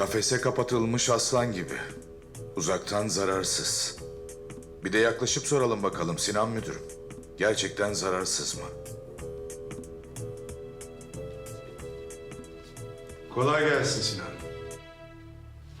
Kafese kapatılmış aslan gibi. Uzaktan zararsız. Bir de yaklaşıp soralım bakalım Sinan müdürüm. Gerçekten zararsız mı? Kolay gelsin Sinan.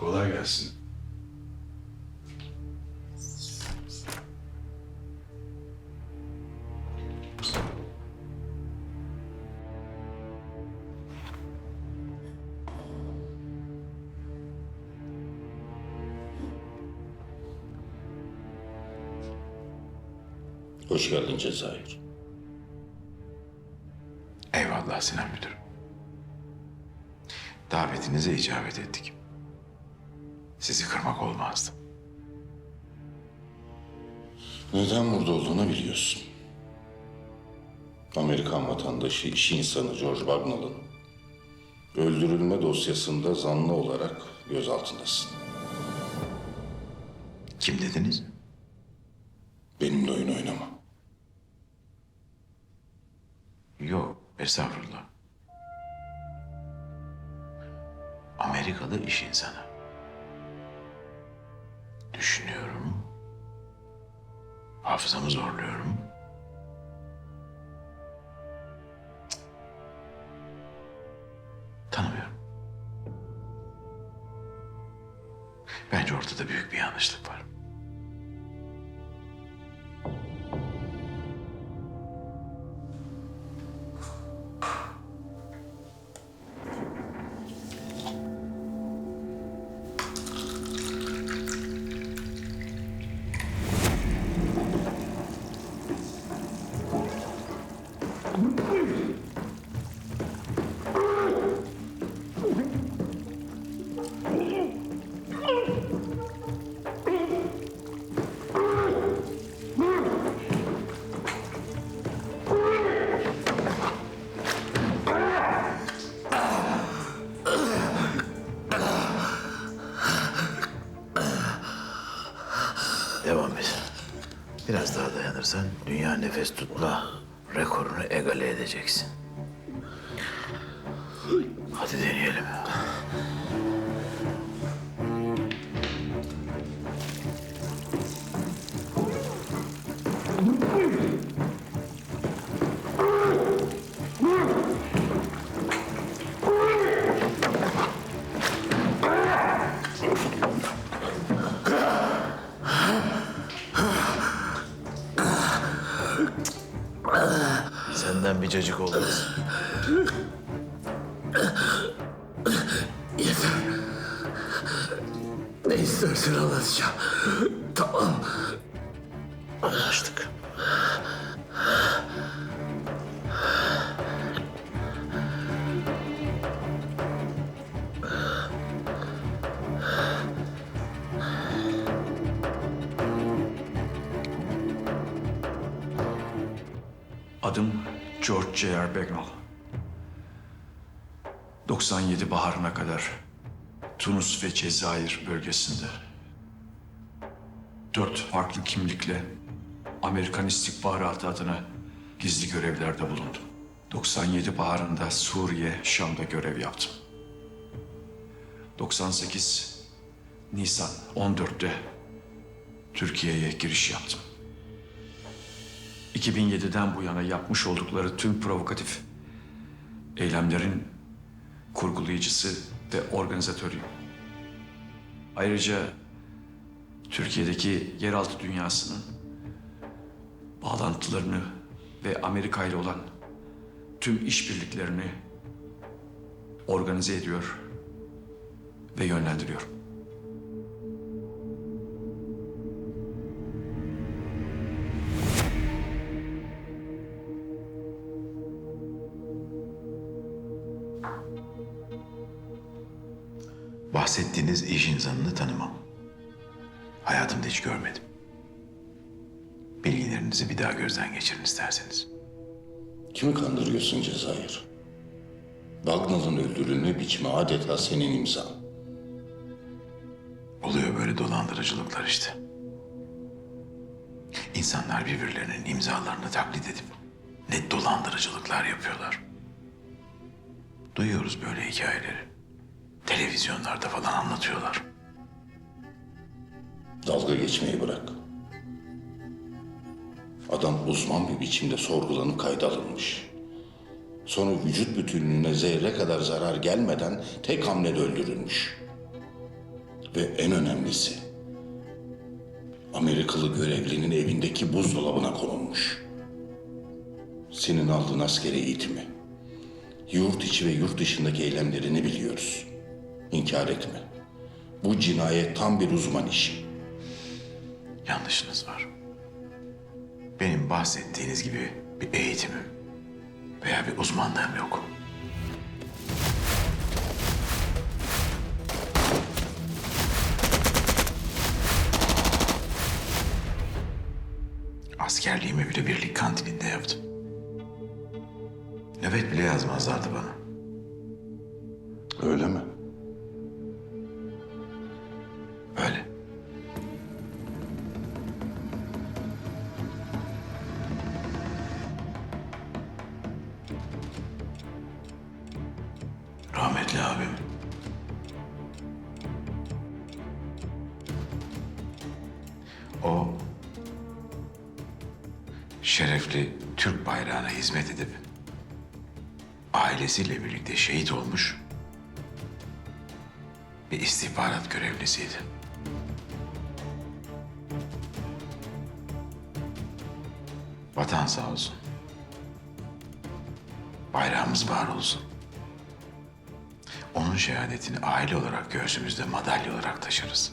Kolay gelsin. Hoş geldin Cezayir. Eyvallah Sinan Müdürüm. Davetinize icabet ettik. Sizi kırmak olmazdı. Neden burada olduğunu biliyorsun. Amerikan vatandaşı iş insanı George Bagnall'ın öldürülme dosyasında zanlı olarak gözaltındasın. Kim dediniz? Benimle oyun oynama. Yok, estağfurullah. Amerikalı iş insanı. Düşünüyorum. Hafızamı zorluyorum. Tanımıyorum. Bence ortada büyük bir yanlışlık var. Dayanırsan dünya nefes tutma rekorunu egale edeceksin. Bir cacık olmaz. Ne istersen anlatacağım. Tamam. Anlaştık. Adım George J.R. Bagnall. 97 baharına kadar Tunus ve Cezayir bölgesinde dört farklı kimlikle Amerikan istihbaratı adına gizli görevlerde bulundum. 97 baharında Suriye, Şam'da görev yaptım. 98 Nisan 14'te Türkiye'ye giriş yaptım. 2007'den bu yana yapmış oldukları tüm provokatif eylemlerin kurgulayıcısı ve organizatörüyüm. Ayrıca Türkiye'deki yeraltı dünyasının bağlantılarını ve Amerika ile olan tüm işbirliklerini organize ediyor ve yönlendiriyorum. Bahsettiğiniz iş insanını tanımam. Hayatımda hiç görmedim. Bilgilerinizi bir daha gözden geçirin isterseniz. Kimi kandırıyorsun Cezayir? Bagnall'ın öldürülme biçimi adeta senin imzan. Oluyor böyle dolandırıcılıklar işte. İnsanlar birbirlerinin imzalarını taklit edip ne dolandırıcılıklar yapıyorlar. Duyuyoruz böyle hikayeleri. Televizyonlarda falan anlatıyorlar. Dalga geçmeyi bırak. Adam uzman bir biçimde sorgulanıp kayda alınmış. Sonra vücut bütünlüğüne zerre kadar zarar gelmeden tek hamlede öldürülmüş. Ve en önemlisi, Amerikalı görevlinin evindeki buzdolabına konulmuş. Senin aldığın askeri eğitimi, yurt içi ve yurt dışındaki eylemlerini biliyoruz. İnkar etme. Bu cinayet tam bir uzman işi. Yanlışınız var. Benim bahsettiğiniz gibi bir eğitimim veya bir uzmanlığım yok. Askerliğimi bile birlik kantininde yaptım. Nöbet bile yazmazlardı bana. Öyle mi? O şerefli Türk bayrağına hizmet edip ailesiyle birlikte şehit olmuş bir istihbarat görevlisiydi. Vatan sağ olsun. Bayrağımız var olsun. Onun şehadetini aile olarak göğsümüzde madalya olarak taşırız.